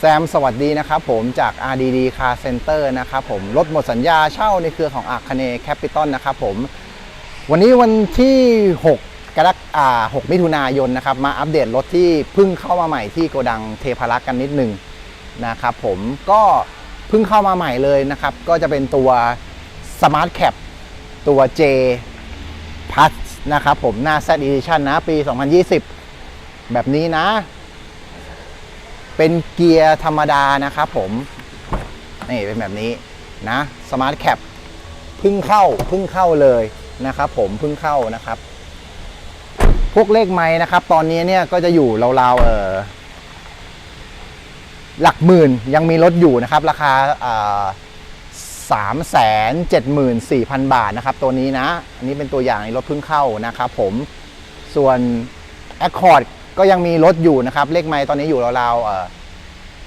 แซมสวัสดีนะครับผมจาก RDD Car Center นะครับผมรถหมดสัญญาเช่าในเครือของอาคเนแคปิตอลนะครับผมวันนี้วันที่ 6 กรกอ่า6มิถุนายนนะครับมาอัปเดตรถที่เพิ่งเข้ามาใหม่ที่โกดังเทพารักษ์กันนิดหนึ่งนะครับผมก็เพิ่งเข้ามาใหม่เลยนะครับ ก็จะเป็นตัว Smart Cap ตัว J Plus นะครับผมหน้า Z Edition นะปี 2020 แบบนี้นะ เป็นเกียร์ธรรมดานะครับผม นี่เป็นแบบนี้นะ Smart Cap เพึ่งเข้าพึ่งเข้าเลยนะครับผมพึ่งเข้านะครับ พวกเลขไม้นะครับ ตอนนี้เนี่ยก็จะอยู่ราวๆเออหลักหมื่นยังมีรถอยู่นะครับ ราคาสามแสนเจ็ดหมื่นสี่พันบาทนะครับ ตัวนี้นะ อันนี้เป็นตัวอย่างในรถพิ่งเข้านะครับผมส่วน Accord ก็ยังมีรถอยู่นะครับ เลขไม้ตอนนี้อยู่ราว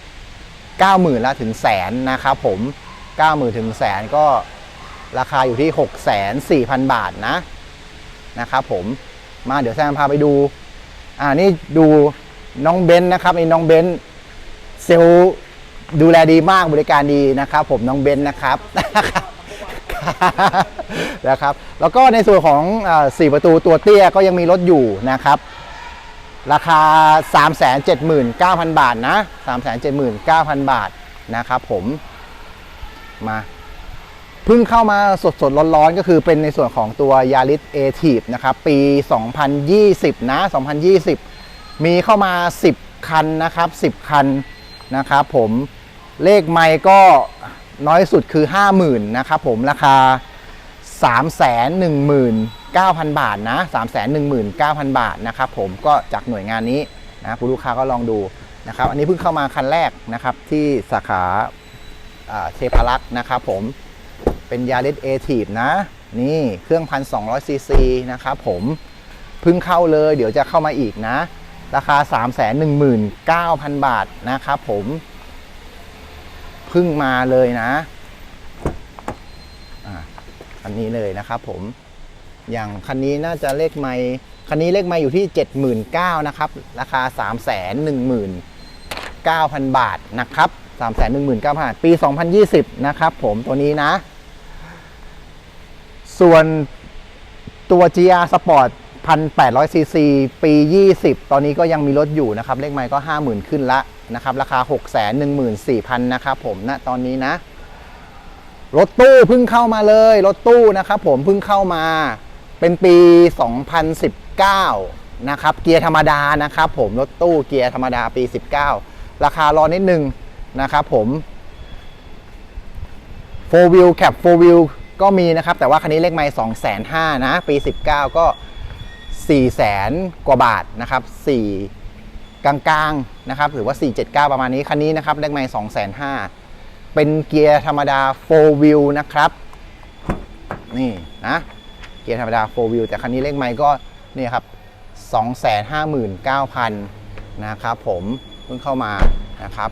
ๆเก้าหมื่นละถึงแสนนะครับผมเก้าหมื่นถึงแสนก็ราคาอยู่ที่หกแสนสี่พันบาทนะนะครับผมมาเดี๋ยวแซมพาไปดู อ่านี่ดูน้องเบนซ์นะครับนี่น้องเบนซ์เซลดูแลดีมากบริการดีนะครับ ผมน้องเบนซ์นะครับนะครับ แล้วก็ในส่วนของสี่ประตูตัวเตี้ยก็ยังมีรถอยู่นะครับ ราคา 379,000 บาทนะ 379,000 บาทนะครับผมมาเพิ่งเข้ามาสดสดๆร้อนๆ ก็คือเป็นในส่วนของตัว Yaris a t i v นะครับ ปี 2020 นะ 2020 มีเข้ามา 10 คันนะครับ 10 คันนะครับผมเลขไม่ก็น้อยสุดคือ 50,000 นะครับผมราคา 9,000 บาทนะ 319,000 บาทนะครับผมก็จากหน่วยงานนี้นะคุณลูกค้าก็ลองดูนะครับ อันนี้เพิ่งเข้ามาคันแรกนะครับที่สาขาเทพารักษ์นะครับผมเป็นยาริสเอทีฟนะ นี่เครื่องพันสองซีซีนะครับผมเพิ่งเข้าเลยเดี๋ยวจะเข้ามาอีกนะ ราคา 3 1 9 0 0 0 บาทนะครับผมเพิ่งมาเลยนะอันนี้เลยนะครับผม อย่างคันนี้น่าจะเลขไม่คันนี้เลขไม่อยู่ที่ 79,000นะครับ ราคา 3 1 9 0 0 0 บาทนะครับ 3 1 9 0 0 0บาทปี 2020 นะครับผมตัวนี้นะ ส่วนตัว GR Sport 1,800ซีซีปี 20 ตอนนี้ก็ยังมีรถอยู่นะครับ เลขไม้ก็ 50,000 ขึ้นละนะครับ ราคา 614,000 นะครับผมณนะตอนนี้นะ รถตู้เพิ่งเข้ามาเลย รถตู้นะครับผมเพิ่งเข้ามา เป็นปี 2019 นะครับ เกียร์ธรรมดานะครับผมรถตู้เกียร์ธรรมดาปี 19 ราคารอนิดนึงนะครับผม 4 wheel cap 4 wheel ก็มีนะครับ แต่ว่าคันนี้เลขไม่2 5 0 0 0นะ ปี 19 ก็ 4 0 0แสนกว่าบาทนะครับ 4 กลางๆนะครับ หรือว่า 479 ประมาณนี้ คันนี้นะครับ เลขไม่2 5 0 0 0 เป็นเกียร์ธรรมดา 4 wheel นะครับ นี่นะ เกียร์ธรรมดา4 wheel แต่คันนี้เลขไม่ก็นี่ครับ 259,000 นะครับผมเพิ่งเข้ามานะครับ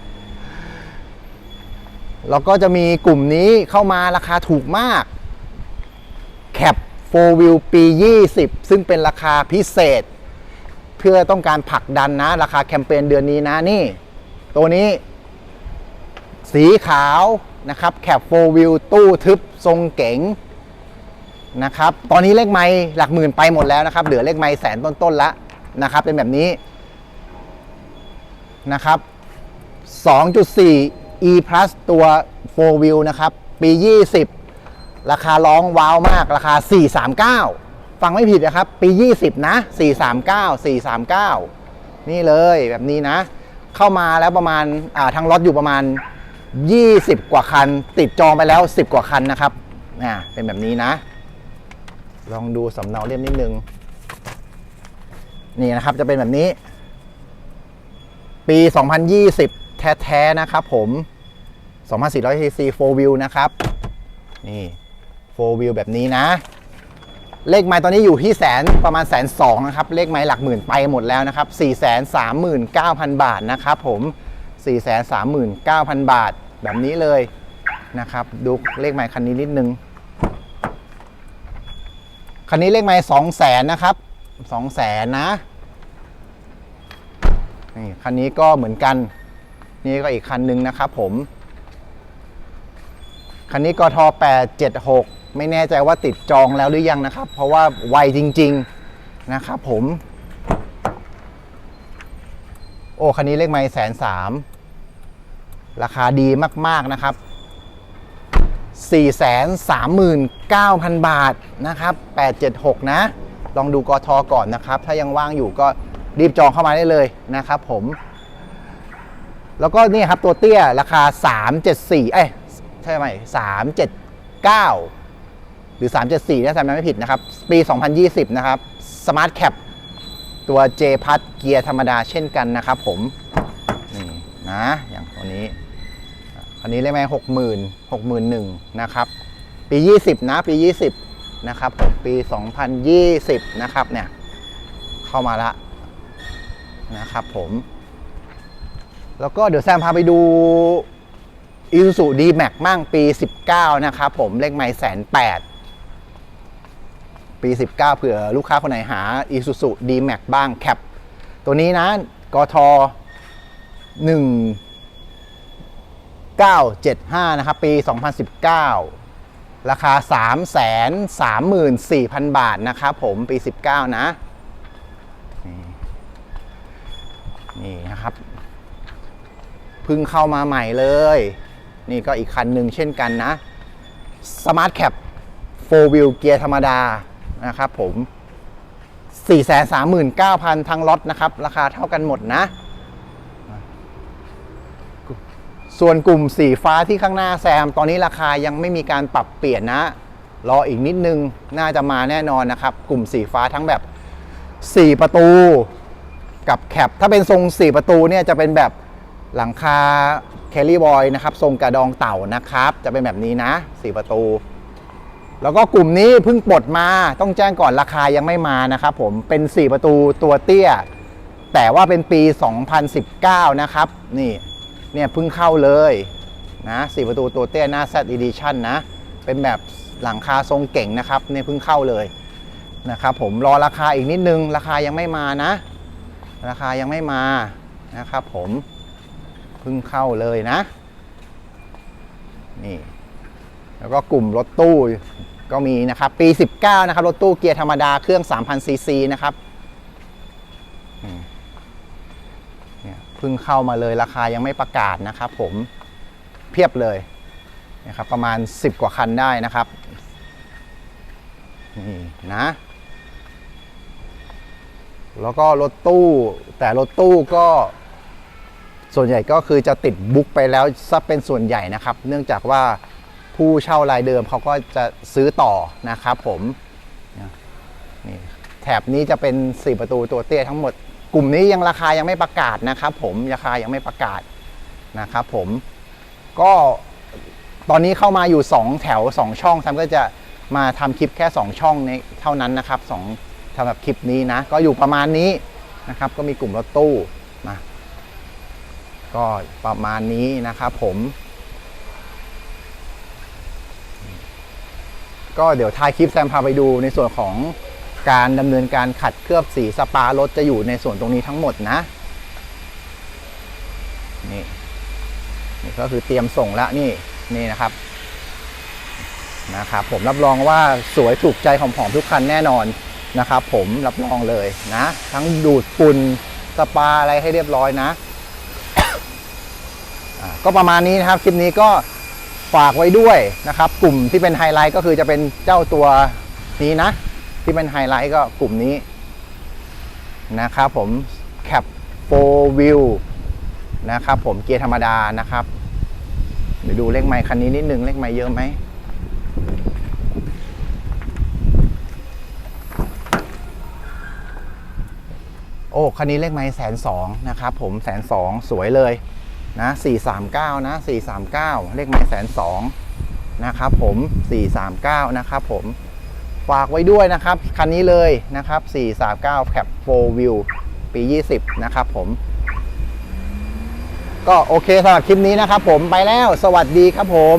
แล้วก็จะมีกลุ่มนี้เข้ามาราคาถูกมากแคป4 Wheel ปี 20 ซึ่งเป็นราคาพิเศษ เพื่อต้องการผลักดันนะ ราคาแคมเปญเดือนนี้นะนี่ ตัวนี้ สีขาวนะครับแคป4 Wheel ตู้ทึบทรงเก๋ง นะครับตอนนี้เลขไม้หลักหมื่นไปหมดแล้วนะครับ เหลือเลขไม้แสนต้นๆล้วนะครับ เป็นแบบนี้นะครับ 2.4 e plus ตัว 4 wheel นะครับ ปี 20 ราคาร้องว้าวมากราคา 439 ฟังไม่ผิดนะครับ ปี 20 นะ 439 439 นี่เลยแบบนี้นะ เข้ามาแล้วประมาณาทางรถอยู่ประมาณ 20 กว่าคัน ติดจองไปแล้ว 10 กว่าคันนะครับอ่าเป็นแบบนี้นะ ลองดูสำเนาเล่มนิดนึง นี่นะครับจะเป็นแบบนี้ ปี 2020 แท้ๆนะครับผม2,400 cc 4 wheel นะครับ นี่ 4 wheel แบบนี้นะ เลขไม้ตอนนี้อยู่ที่แสนประมาณแสนสองนะครับ เลขไม้หลักหมื่นไปหมดแล้วนะครับ 439,000 บาทนะครับผม 439,000 บาทแบบนี้เลยนะครับ ดูเลขไม้คันนี้นิดนึง คันนี้เลขไม้200,000นะครับ200,000นะนี่คันนี้ก็เหมือนกัน นี่ก็อีกคันหนึ่งนะครับผม คันนี้กท876 ไม่แน่ใจว่าติดจองแล้วหรือยังนะครับ เพราะว่าไวจริง ๆ นะครับผม โอ้ คันนี้เลขไม้แสนสามราคาดีมาก ๆ นะครับ 439,000 บาทนะครับ 876 นะ ลองดูกทก่อนนะครับ ถ้ายังว่างอยู่ก็รีบจองเข้ามาได้เลยนะครับผม แล้วก็นี่ครับตัวเตี้ยราคา 374 เอ้ยใช่ไหม379 หรือ 374ถ้าจำไม่ผิดนะครับ ปี 2020 นะครับ Smart Cap ตัว J พัดเกียร์ธรรมดาเช่นกันนะครับผม นี่นะ อย่างตัวนี้ คันนี้เลยไหมหกหมื่นหกหมื่นหนึ่งนะครับ ปี 20 นะ ปี 20 นะครับผมปี 2020 นะครับเนี่ย เข้ามาละนะครับผม แล้วก็เดี๋ยวแซมพาไปดู i s u z u D-Max มั่งปี 19 นะครับผมเลขไม้แสนแปดปี 19 เผื่อลูกค้าคนไหนหา i s u z u D-Max บ้างแคปตัวนี้นะกท1 975 นะครับ ปี 2019 ราคา 334,000 บาทนะครับผมปี 19 นะ นี่นะครับเพิ่งเข้ามาใหม่เลย นี่ก็อีกคันหนึ่งเช่นกันนะ Smart Cap 4 Wheel เกียร์ธรรมดานะครับผม 439,000ทั้งล็อตนะครับ ราคาเท่ากันหมดนะ ส่วนกลุ่มสีฟ้าที่ข้างหน้าแซม ตอนนี้ราคายังไม่มีการปรับเปลี่ยนนะ รออีกนิดนึงน่าจะมาแน่นอนนะครับ กลุ่มสีฟ้าทั้งแบบ 4 ประตู กับแคปถ้าเป็นทรง 4 ประตูเนี่ยจะเป็นแบบหลังคาแคลรี่บอยนะครับ ทรงกระดองเต่านะครับ จะเป็นแบบนี้นะ 4 ประตู แล้วก็กลุ่มนี้เพิ่งปลดมาต้องแจ้งก่อนราคายังไม่มานะครับผมเป็น 4 ประตูตัวเตี้ย แต่ว่าเป็นปี 2019 นะครับ นี่ เนี่ยเพิ่งเข้าเลยนะสี่ประตูตัวเตี้ยหน้า Z Edition นะ เป็นแบบหลังคาทรงเก่งนะครับเนี่ยเพิ่งเข้าเลยนะครับผมรอราคาอีกนิดนึง ราคายังไม่มานะ ราคายังไม่มานะครับผมเพิ่งเข้าเลยนะ นี่ แล้วก็กลุ่มรถตู้ก็มีนะครับ ปี 19 นะครับ รถตู้เกียร์ธรรมดาเครื่อง 3,000ซีซีนะครับ เพิ่งเข้ามาเลยราคายังไม่ประกาศนะครับผมเพียบเลยนะครับประมาณ 10 กว่าคันได้นะครับนี่นะแล้วก็รถตู้แต่รถตู้ก็ส่วนใหญ่ก็คือจะติดบุ๊กไปแล้วซะเป็นส่วนใหญ่นะครับ เนื่องจากว่าผู้เช่ารายเดิมเขาก็จะซื้อต่อนะครับผมนี่แถบนี้จะเป็น 4 ประตูตัวเตี้ยทั้งหมด กลุ่มนี้ยังราคายังไม่ประกาศนะครับ ผมราคายังไม่ประกาศนะครับผมก็ตอนนี้เข้ามาอยู่ 2 แถว 2 ช่องซัมก็จะมาทำคลิปแค่ 2 ช่องนี้เท่านั้นนะครับสองสำหรับคลิปนี้นะ ก็อยู่ประมาณนี้นะครับ ก็มีกลุ่มรถตู้มาก็ประมาณนี้นะครับผม ก็เดี๋ยวท้ายคลิปแซมพาไปดูในส่วนของ การดำเนินการขัดเคลือบสีสปารถจะอยู่ในส่วนตรงนี้ทั้งหมดนะ นี่นี่ก็คือเตรียมส่งแล้วนี่นี่นะครับนะครับ ผมรับรองว่าสวยถูกใจหอมๆทุกคันแน่นอนนะครับ ผมรับรองเลยนะ ทั้งดูดฝุ่นสปาอะไรให้เรียบร้อยนะก็ประมาณนี้นะครับ คลิปนี้ก็ฝากไว้ด้วยนะครับ กลุ่มที่เป็นไฮไลท์ก็คือจะเป็นเจ้าตัวนี้นะ ที่เป็นไฮไลท์ก็กลุ่มนี้นะครับผม Cap 4 Wheel นะครับผมเกียร์ธรรมดานะครับ เดี๋ยวดูเลขไมค์คันนี้นิดนึงเลขไมค์เยอะไหมโอ้คันนี้เลขไม้แสนสองนะครับผมแสนสองสวยเลยนะ439นะ439 เลขไม้แสนสองนะครับผม 439 นะครับผม ฝากไว้ด้วยนะครับ คันนี้เลยนะครับ 439 Cap 4 View ปี 20 นะครับผม ก็โอเคสำหรับคลิปนี้นะครับผมไปแล้ว สวัสดีครับผม